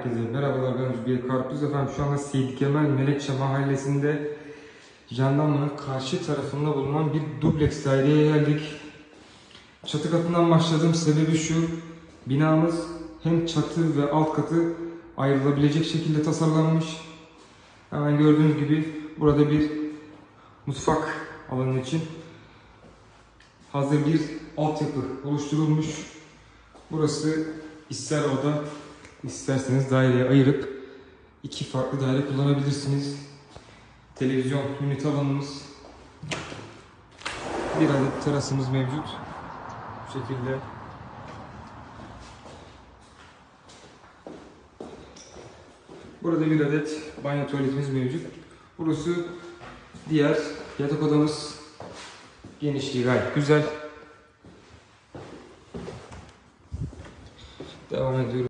Herkese merhabalar ben Özgür Karpuz efendim şu anda Seyit Kemal Melekçe mahallesinde jandarmanın karşı tarafında bulunan bir dubleks daireye geldik. Çatı katından başladığım sebebi şu, binamız hem çatı ve alt katı ayrılabilecek şekilde tasarlanmış. Hemen gördüğünüz gibi burada bir mutfak alanı için hazır bir altyapı oluşturulmuş. Burası ister oda İsterseniz daireye ayırıp iki farklı daire kullanabilirsiniz. Televizyon ünite alanımız. Bir adet terasımız mevcut. Bu şekilde. Burada bir adet banyo tuvaletimiz mevcut. Burası diğer yatak odamız. Genişliği gayet güzel. Devam ediyoruz.